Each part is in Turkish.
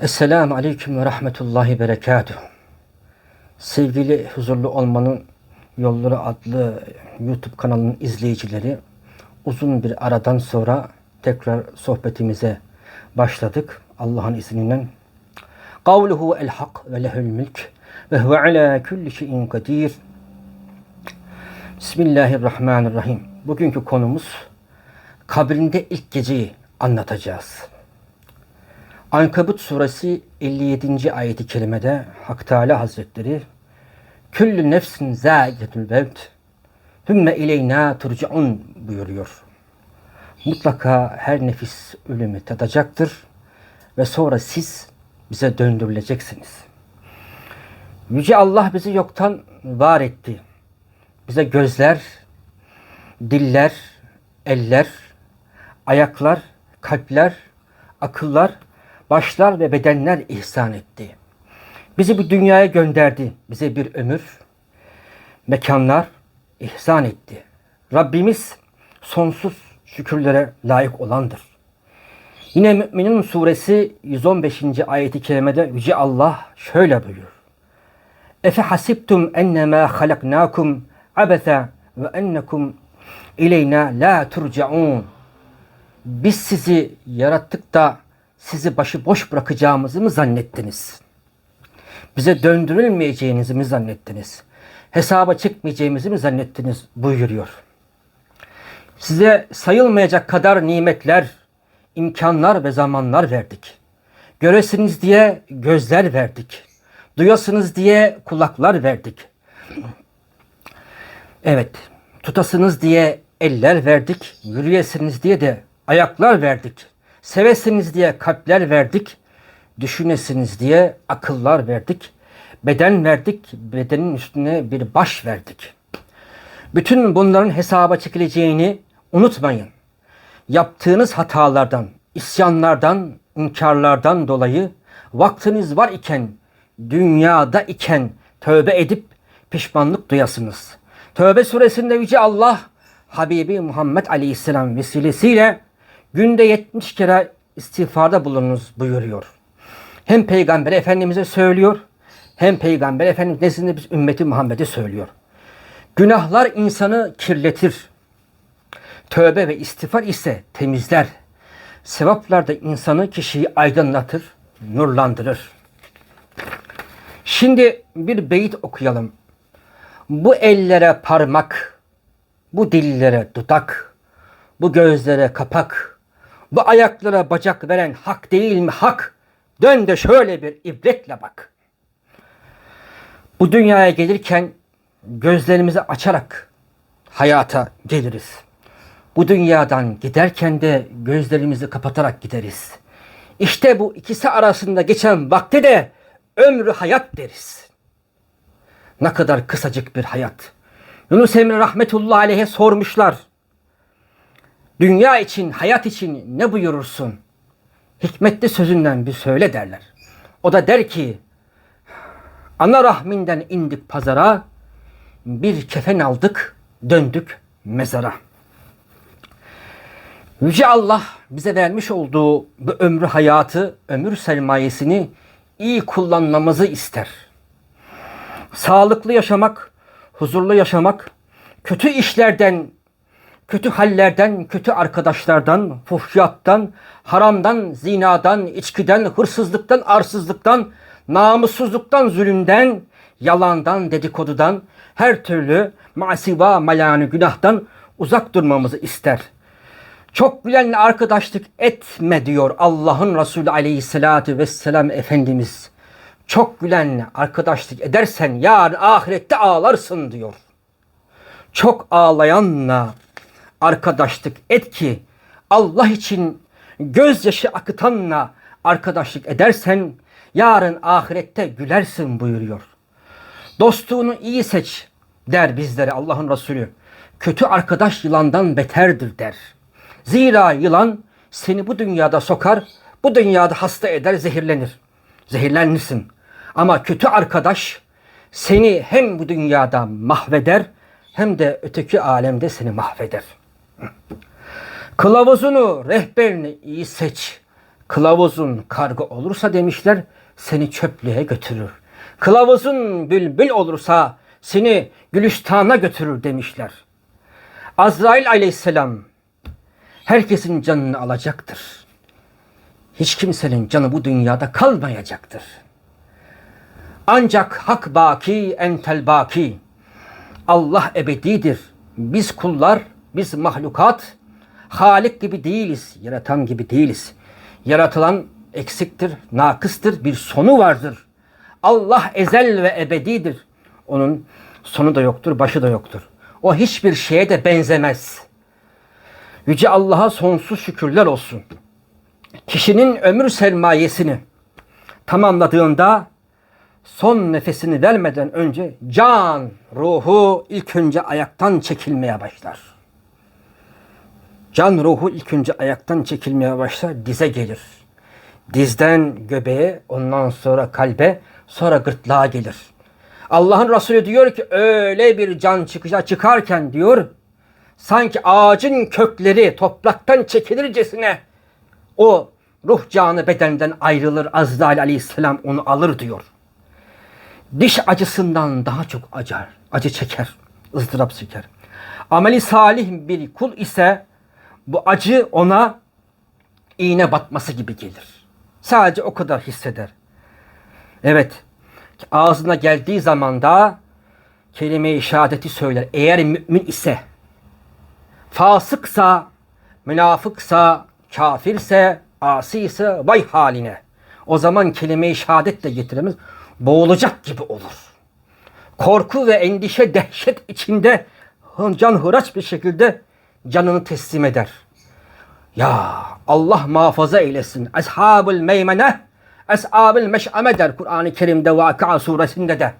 Esselamu Aleyküm ve Rahmetullahi Berekatuhu. Sevgili Huzurlu Olmanın Yolları adlı YouTube kanalının izleyicileri uzun bir aradan sonra tekrar sohbetimize başladık. Allah'ın izniyle. Kavluhu el hak ve lehül mülk ve huve ala kulli şeyin kadir. Bismillahirrahmanirrahim. Bugünkü konumuz kabrinde ilk geceyi anlatacağız. Ankabut suresi 57. ayeti kerimede Hak Teala Hazretleri Küllü nefsin zâigetül mevt Hümme ileyna turcaun buyuruyor. Mutlaka her nefis ölümü tadacaktır ve sonra siz bize döndürüleceksiniz. Yüce Allah bizi yoktan var etti. Bize gözler, diller, eller, ayaklar, kalpler, akıllar, başlar ve bedenler ihsan etti. Bizi bu dünyaya gönderdi. Bize bir ömür, mekanlar ihsan etti. Rabbimiz sonsuz şükürlere layık olandır. Yine Mü'minin suresi 115. ayeti kerimede Yüce Allah şöyle buyuruyor. Efe hasibtum ennemâ halaknâkum abese ve ennekum ileyna la turcaun. Biz sizi yarattık da sizi başıboş bırakacağımızı mı zannettiniz? Bize döndürülmeyeceğinizi mi zannettiniz? Hesaba çıkmayacağımızı mı zannettiniz? buyuruyor. Size sayılmayacak kadar nimetler, imkanlar ve zamanlar verdik. Göresiniz diye gözler verdik. Duyasınız diye kulaklar verdik. Evet, tutasınız diye eller verdik. Yürüyesiniz diye de ayaklar verdik. Sevesiniz diye kalpler verdik. Düşünesiniz diye akıllar verdik. Beden verdik. Bedenin üstüne bir baş verdik. Bütün bunların hesaba çekileceğini unutmayın. Yaptığınız hatalardan, isyanlardan, inkarlardan dolayı vaktiniz var iken, dünyada iken tövbe edip pişmanlık duyasınız. Tövbe suresinde Yüce Allah Habibi Muhammed Aleyhisselam vesilesiyle günde 70 kere istiğfarda bulununuz buyuruyor. Hem Peygamber Efendimiz'e söylüyor, hem Peygamber Efendimiz nezdinde biz ümmeti Muhammed'e söylüyor. Günahlar insanı kirletir. Tövbe ve istiğfar ise temizler. Sevaplar da insanı kişiyi aydınlatır, nurlandırır. Şimdi bir beyit okuyalım. Bu ellere parmak, bu dillere dudak, bu gözlere kapak, bu ayaklara bacak veren hak değil mi hak? Dön de şöyle bir ibretle bak. Bu dünyaya gelirken gözlerimizi açarak hayata geliriz. Bu dünyadan giderken de gözlerimizi kapatarak gideriz. İşte bu ikisi arasında geçen vakte de ömrü hayat deriz. Ne kadar kısacık bir hayat. Yunus Emre rahmetullahi aleyhe sormuşlar. Dünya için, hayat için ne buyurursun? Hikmetli sözünden bir söyle derler. O da der ki, ana rahminden indik pazara, bir kefen aldık, döndük mezara. Yüce Allah bize vermiş olduğu bu ömrü hayatı, ömür sermayesini iyi kullanmamızı ister. Sağlıklı yaşamak, huzurlu yaşamak, kötü işlerden, kötü hallerden, kötü arkadaşlardan, fuhşiyattan, haramdan, zinadan, içkiden, hırsızlıktan, arsızlıktan, namussuzluktan, zulümden, yalandan, dedikodudan, her türlü masiva, malanı, günahtan uzak durmamızı ister. Çok gülenle arkadaşlık etme diyor Allah'ın Resulü aleyhissalatü vesselam Efendimiz. Çok gülenle arkadaşlık edersen yarın ahirette ağlarsın diyor. Çok ağlayanla arkadaşlık et ki Allah için gözyaşı akıtanla arkadaşlık edersen yarın ahirette gülersin buyuruyor. Dostluğunu iyi seç der bizlere Allah'ın Resulü. Kötü arkadaş yılandan beterdir der. Zira yılan seni bu dünyada sokar, bu dünyada hasta eder, zehirlenir. Zehirlenirsin. Ama kötü arkadaş seni hem bu dünyada mahveder hem de öteki alemde seni mahveder. Kılavuzunu, rehberini iyi seç. Kılavuzun karga olursa demişler seni çöplüğe götürür. Kılavuzun bülbül olursa seni gülüstana götürür demişler. Azrail aleyhisselam herkesin canını alacaktır. Hiç kimsenin canı bu dünyada kalmayacaktır. Ancak hak baki entel baki. Allah ebedidir. Biz kullar, biz mahlukat, Halik gibi değiliz, yaratan gibi değiliz. Yaratılan eksiktir, nakıstır, bir sonu vardır. Allah ezel ve ebedidir. Onun sonu da yoktur, başı da yoktur. O hiçbir şeye de benzemez. Yüce Allah'a sonsuz şükürler olsun. Kişinin ömür sermayesini tamamladığında son nefesini vermeden önce can, ruhu ilk önce ayaktan çekilmeye başlar. Can ruhu ilk önce ayaktan çekilmeye başlar, dize gelir. Dizden göbeğe, ondan sonra kalbe, sonra gırtlağa gelir. Allah'ın Resulü diyor ki öyle bir can çıkacak çıkarken diyor sanki ağacın kökleri topraktan çekilircesine o ruh canı bedenden ayrılır. Azrail aleyhisselam onu alır diyor. Diş acısından daha çok acar, acı çeker, ızdırap çeker. Ameli salih bir kul ise bu acı ona iğne batması gibi gelir. Sadece o kadar hisseder. Evet, ağzına geldiği zaman da kelime-i şehadeti söyler. Eğer mümin ise, fasıksa, münafıksa, kafirse, asi ise vay haline. O zaman kelime-i şehadet de getiremez. Boğulacak gibi olur. Korku ve endişe, dehşet içinde can hıraç bir şekilde canını teslim eder. Ya Allah muhafaza eylesin. Ashabul meymene, ashabul meş'ame der Kur'an-ı Kerim'de Vakıa suresinde de.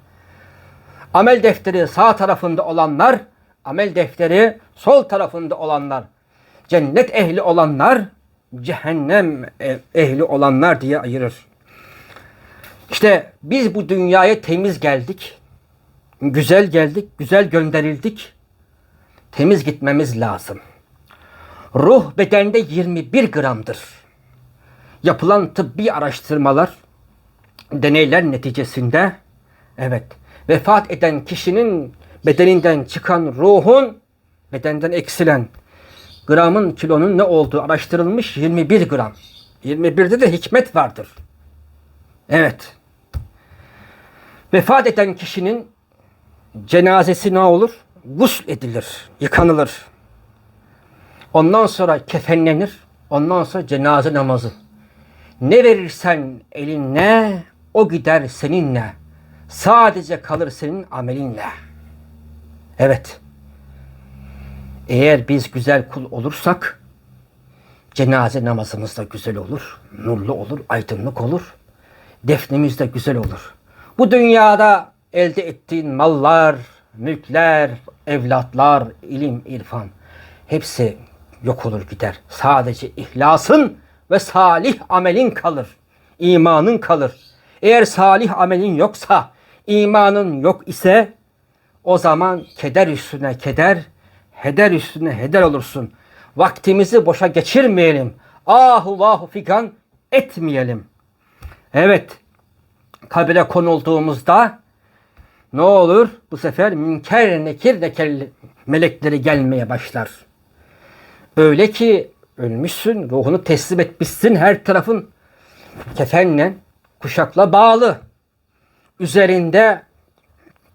Amel defteri sağ tarafında olanlar, amel defteri sol tarafında olanlar. Cennet ehli olanlar, cehennem e- ehli olanlar diye ayırır. İşte biz bu dünyaya temiz geldik. Güzel geldik, güzel gönderildik. Temiz gitmemiz lazım. Ruh bedende 21 gramdır. Yapılan tıbbi araştırmalar, deneyler neticesinde evet vefat eden kişinin bedeninden çıkan ruhun bedenden eksilen gramın kilonun ne olduğu araştırılmış 21 gram. 21'de de hikmet vardır. Evet. Vefat eden kişinin cenazesi ne olur? Gusl edilir, yıkanılır. Ondan sonra kefenlenir. Ondan sonra cenaze namazı. Ne verirsen elinle o gider seninle. Sadece kalır senin amelinle. Evet. Eğer biz güzel kul olursak cenaze namazımız da güzel olur, nurlu olur, aydınlık olur. Defnimiz de güzel olur. Bu dünyada elde ettiğin mallar, mülkler, evlatlar, ilim, irfan hepsi yok olur gider. Sadece ihlasın ve salih amelin kalır. İmanın kalır. Eğer salih amelin yoksa, imanın yok ise o zaman keder üstüne keder, heder üstüne heder olursun. Vaktimizi boşa geçirmeyelim. Ahu vahu figan etmeyelim. Evet, kabire konulduğumuzda ne olur? Bu sefer münker nekir neker melekleri gelmeye başlar. Öyle ki ölmüşsün, ruhunu teslim etmişsin, her tarafın kefenle, kuşakla bağlı. Üzerinde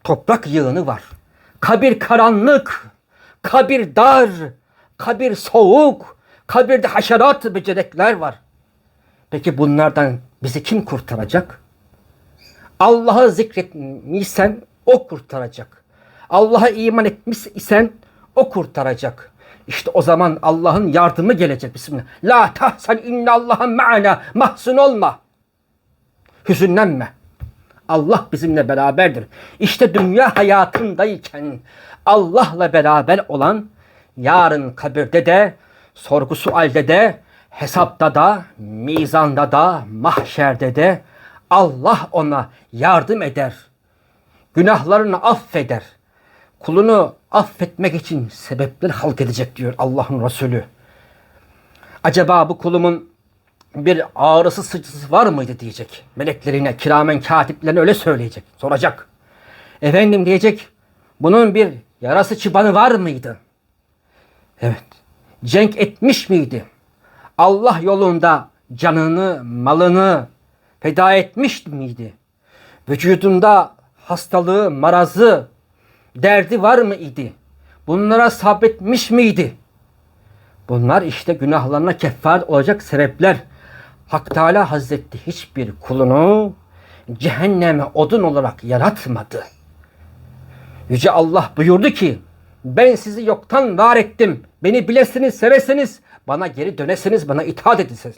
toprak yığını var. Kabir karanlık, kabir dar, kabir soğuk, kabirde haşerat, böcekler var. Peki bunlardan bizi kim kurtaracak? Allah'ı zikretmişsen o kurtaracak. Allah'a iman etmiş isen o kurtaracak. İşte o zaman Allah'ın yardımı gelecek. Bismillah. La tahsen inna Allah'a ma'ana. Mahzun olma. Hüzünlenme. Allah bizimle beraberdir. İşte dünya hayatındayken Allah'la beraber olan yarın kabirde de, sorgu sualde de, hesapta da, mizanda da, mahşerde de Allah ona yardım eder. Günahlarını affeder. Kulunu affetmek için sebepler halk edecek diyor Allah'ın Resulü. Acaba bu kulumun bir ağrısı sıcısı var mıydı diyecek. Meleklerine, kiramen katiplerine öyle söyleyecek. Soracak. Efendim diyecek. Bunun bir yarası çıbanı var mıydı? Evet. Cenk etmiş miydi? Allah yolunda canını, malını feda etmiş miydi? Vücudunda hastalığı, marazı, derdi var mı idi? Bunlara sabretmiş miydi? Bunlar işte günahlarına kefaret olacak sebepler. Hak Teala Hazretleri hiçbir kulunu cehenneme odun olarak yaratmadı. Yüce Allah buyurdu ki ben sizi yoktan var ettim. Beni bilesiniz, sevesiniz, bana geri dönesiniz, bana itaat edesiniz.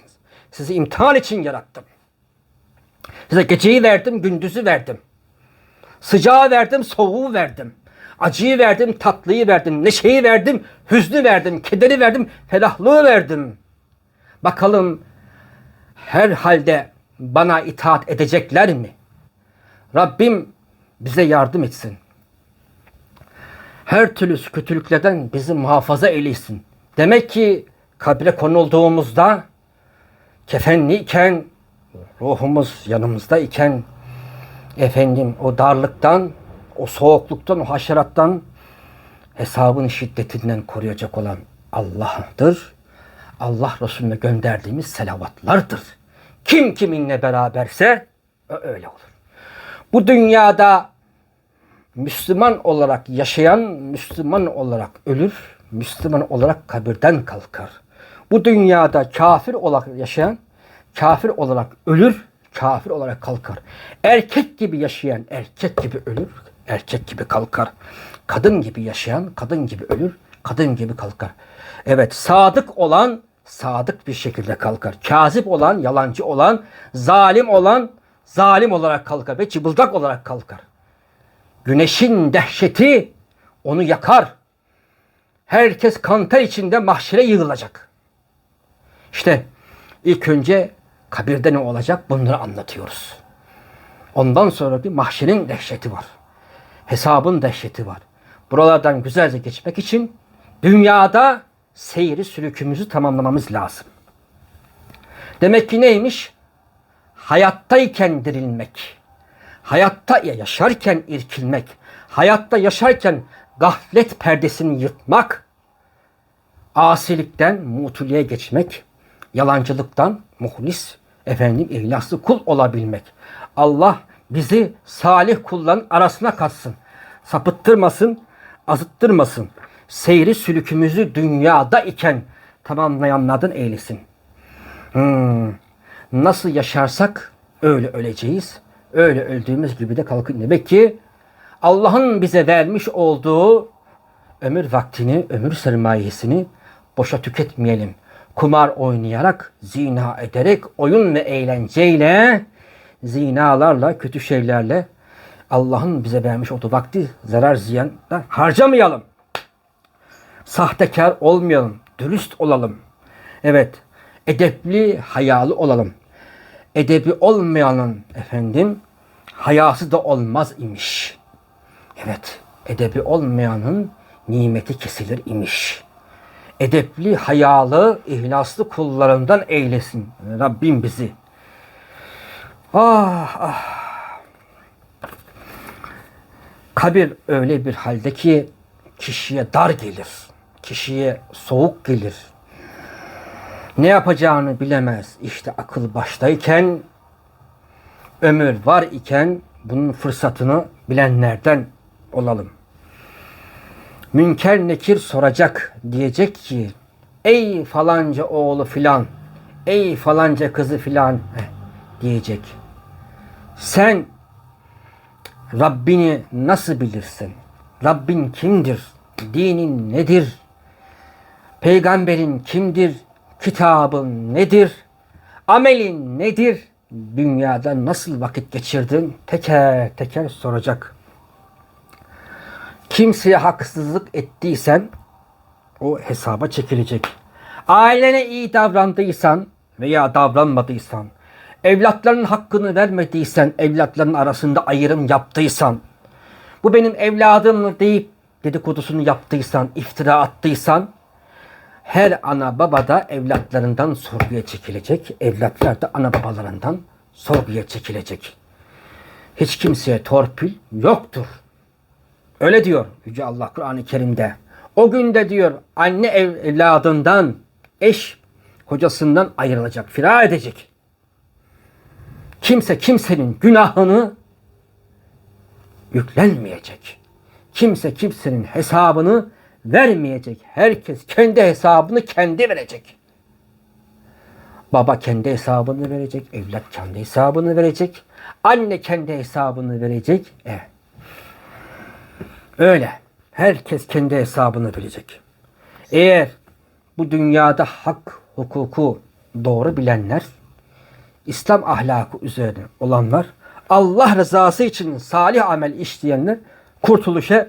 Sizi imtihan için yarattım. Size geceyi verdim, gündüzü verdim. Sıcağı verdim, soğuğu verdim. Acıyı verdim, tatlıyı verdim. Neşeyi verdim, hüznü verdim. Kederi verdim, ferahlığı verdim. Bakalım her halde bana itaat edecekler mi? Rabbim bize yardım etsin. Her türlü kötülüklerden bizi muhafaza eylesin. Demek ki kabre konulduğumuzda kefenliyken, ruhumuz yanımızda iken efendim o darlıktan, o soğukluktan, o haşerattan hesabın şiddetinden koruyacak olan Allah'dır. Allah Resulüne gönderdiğimiz selavatlardır. Kim kiminle beraberse öyle olur. Bu dünyada Müslüman olarak yaşayan Müslüman olarak ölür, Müslüman olarak kabirden kalkar. Bu dünyada kafir olarak yaşayan kafir olarak ölür, kafir olarak kalkar. Erkek gibi yaşayan erkek gibi ölür, erkek gibi kalkar. Kadın gibi yaşayan kadın gibi ölür, kadın gibi kalkar. Evet, sadık olan sadık bir şekilde kalkar. Kazip olan, yalancı olan, zalim olan zalim olarak kalkar ve çıbıldak olarak kalkar. Güneşin dehşeti onu yakar. Herkes kanter içinde mahşere yığılacak. İşte ilk önce kabirde ne olacak bunları anlatıyoruz. Ondan sonra bir mahşerin dehşeti var. Hesabın dehşeti var. Buralardan güzelce geçmek için dünyada seyri sülükümüzü tamamlamamız lazım. Demek ki neymiş? Hayattayken dirilmek. Hayatta yaşarken irkilmek. Hayatta yaşarken gaflet perdesini yırtmak. Asilikten mutuluya geçmek. Yalancılıktan muhlis, efendim ihlaslı kul olabilmek. Allah bizi salih kulların arasına katsın. Sapıttırmasın, azıttırmasın. Seyri sülükümüzü dünyada iken tamamlayanlardan eylesin. Hmm. Nasıl yaşarsak öyle öleceğiz. Öyle öldüğümüz gibi de kalkın. Demek ki Allah'ın bize vermiş olduğu ömür vaktini, ömür sermayesini boşa tüketmeyelim. Kumar oynayarak, zina ederek, oyun ve eğlenceyle, zinalarla, kötü şeylerle Allah'ın bize vermiş olduğu vakti zarar ziyandan harcamayalım. Sahtekar olmayalım, dürüst olalım. Evet, edepli, hayalı olalım. Edebi olmayanın efendim hayası da olmaz imiş. Evet, edebi olmayanın nimeti kesilir imiş. Edepli, hayalı, ihlaslı kullarından eylesin Rabbim bizi. Ah ah. Kabir öyle bir halde ki kişiye dar gelir. Kişiye soğuk gelir. Ne yapacağını bilemez. İşte akıl baştayken, ömür var iken bunun fırsatını bilenlerden olalım. Münker nekir soracak diyecek ki ey falanca oğlu filan, ey falanca kızı filan diyecek. Sen Rabbini nasıl bilirsin? Rabbin kimdir? Dinin nedir? Peygamberin kimdir? Kitabın nedir? Amelin nedir? Dünyada nasıl vakit geçirdin? Teker teker soracak. Kimseye haksızlık ettiysen o hesaba çekilecek. Ailene iyi davrandıysan veya davranmadıysan, evlatların hakkını vermediysen, evlatların arasında ayrım yaptıysan, bu benim evladım deyip dedikodusunu yaptıysan, iftira attıysan, Her ana baba da evlatlarından sorguya çekilecek. Evlatlar da ana babalarından sorguya çekilecek. Hiç kimseye torpil yoktur. Öyle diyor Yüce Allah Kur'an-ı Kerim'de. O günde diyor anne evladından, eş kocasından ayrılacak, firar edecek. Kimse kimsenin günahını yüklenmeyecek. Kimse kimsenin hesabını vermeyecek. Herkes kendi hesabını kendi verecek. Baba kendi hesabını verecek, evlat kendi hesabını verecek, anne kendi hesabını verecek. Evet. Öyle. Herkes kendi hesabını verecek. Eğer bu dünyada hak, hukuku doğru bilenler, İslam ahlakı üzerine olanlar, Allah rızası için salih amel işleyenler kurtuluşa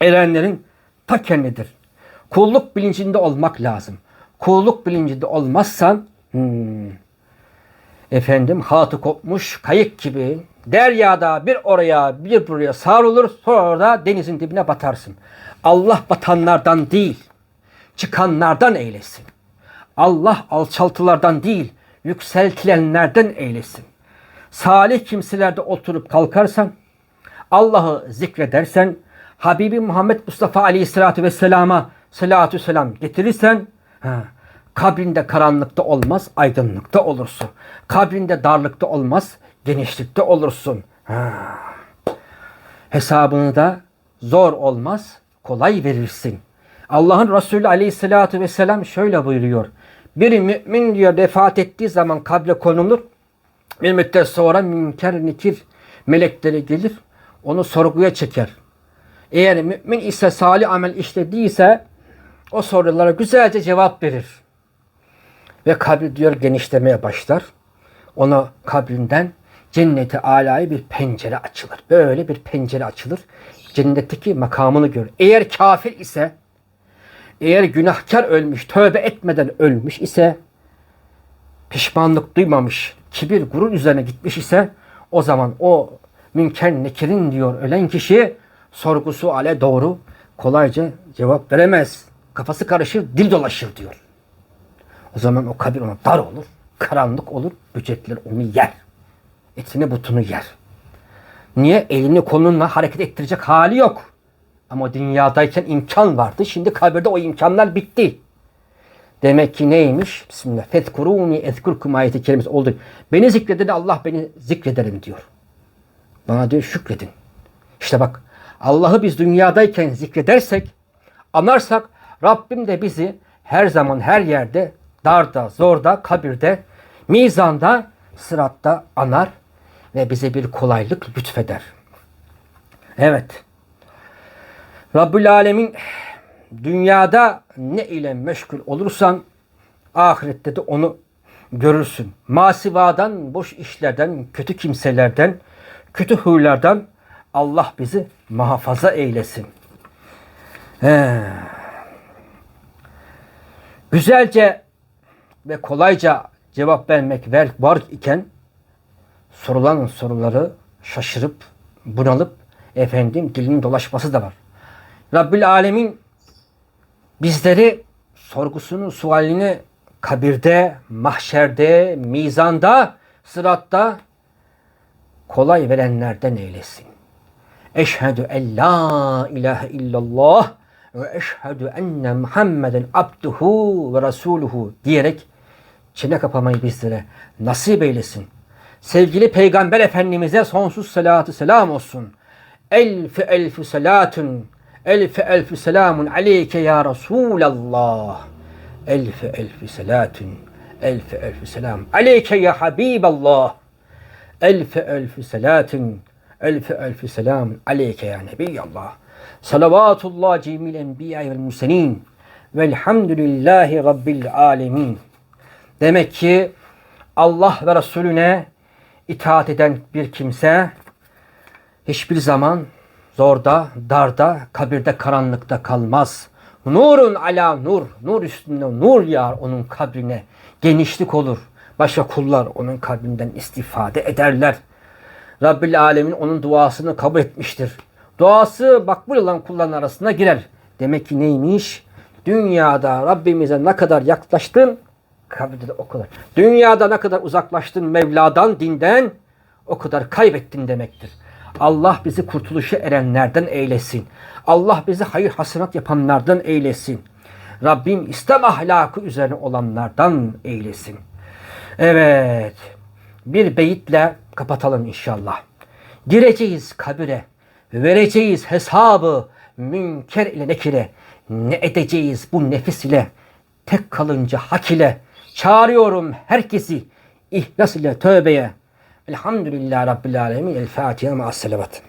erenlerin ta kendidir. Kulluk bilincinde olmak lazım. Kulluk bilincinde olmazsan hmm, efendim hatı kopmuş kayık gibi deryada bir oraya bir buraya savrulur sonra da denizin dibine batarsın. Allah batanlardan değil çıkanlardan eylesin. Allah alçaltılardan değil yükseltilenlerden eylesin. Salih kimselerde oturup kalkarsan Allah'ı zikredersen Habibi Muhammed Mustafa Aleyhisselatü Vesselam'a salatü selam getirirsen ha, kabrinde karanlıkta olmaz aydınlıkta olursun. Kabrinde darlıkta olmaz genişlikte olursun. Hesabını da zor olmaz kolay verirsin. Allah'ın Resulü Aleyhisselatü Vesselam şöyle buyuruyor. Bir mümin diyor vefat ettiği zaman kabre konulur. Bir müddet sonra münker nikir melekleri gelir. Onu sorguya çeker. Eğer mümin ise salih amel işlediyse o sorulara güzelce cevap verir. Ve kabri diyor genişlemeye başlar. Ona kabrinden cenneti alaya bir pencere açılır. Böyle bir pencere açılır. Cennetteki makamını gör. Eğer kafir ise eğer günahkar ölmüş, tövbe etmeden ölmüş ise pişmanlık duymamış, kibir, gurur üzerine gitmiş ise o zaman o münker nekirin diyor ölen kişi sorgusu ale doğru kolayca cevap veremez. Kafası karışır, dil dolaşır diyor. O zaman o kabir ona dar olur, karanlık olur, böcekler onu yer. Etini butunu yer. Niye? Elini kolunla hareket ettirecek hali yok. Ama dünyadayken imkan vardı. Şimdi kabirde o imkanlar bitti. Demek ki neymiş? Bismillah. Fetkuruni ezkurkum ayeti kelimesi oldu. Beni zikredin Allah beni zikrederim diyor. Bana diyor şükredin. İşte bak Allah'ı biz dünyadayken zikredersek, anarsak Rabbim de bizi her zaman her yerde darda, zorda, kabirde, mizanda, sıratta anar ve bize bir kolaylık lütfeder. Evet. Rabbül Alemin dünyada ne ile meşgul olursan ahirette de onu görürsün. Masivadan, boş işlerden, kötü kimselerden, kötü huylardan Allah bizi muhafaza eylesin. He. Güzelce ve kolayca cevap vermek ver, var iken sorulan soruları şaşırıp bunalıp efendim dilinin dolaşması da var. Rabbül Alemin bizleri sorgusunu, sualini kabirde, mahşerde, mizanda, sıratta kolay verenlerden eylesin. Eşhedü en la ilahe illallah ve eşhedü enne Muhammeden abduhu ve resuluhu diyerek çene kapamayı bizlere nasip eylesin. Sevgili Peygamber Efendimiz'e sonsuz salatı selam olsun. Elfi elfi salatun elfi elfi selamun aleyke ya Resulallah. Elfi elfi salatun elfi elfi selam aleyke ya Habiballah. Elfi elfi salatun elfi elfi selam aleyke ya Nebiyallah. Salavatullah cemil enbiya vel musenin. Velhamdülillahi Rabbil alemin. Demek ki Allah ve Resulüne itaat eden bir kimse hiçbir zaman zorda, darda, kabirde karanlıkta kalmaz. Nurun ala nur, nur üstünde nur yağar onun kabrine. Genişlik olur. Başka kullar onun kabrinden istifade ederler. Rabbil Alemin onun duasını kabul etmiştir. Duası makbul olan kulların arasına girer. Demek ki neymiş? Dünyada Rabbimize ne kadar yaklaştın, kabirde de o kadar. Dünyada ne kadar uzaklaştın Mevla'dan, dinden, o kadar kaybettin demektir. Allah bizi kurtuluşa erenlerden eylesin. Allah bizi hayır hasenat yapanlardan eylesin. Rabbim İslam ahlakı üzerine olanlardan eylesin. Evet. Bir beyitle kapatalım inşallah. Gireceğiz kabire. Vereceğiz hesabı. Münker ile nekire. Ne edeceğiz bu nefis ile. Tek kalınca hak ile. Çağırıyorum herkesi. ihlas ile tövbeye. Elhamdülillah Rabbil Alemin. El Fatiha ma'as salavat.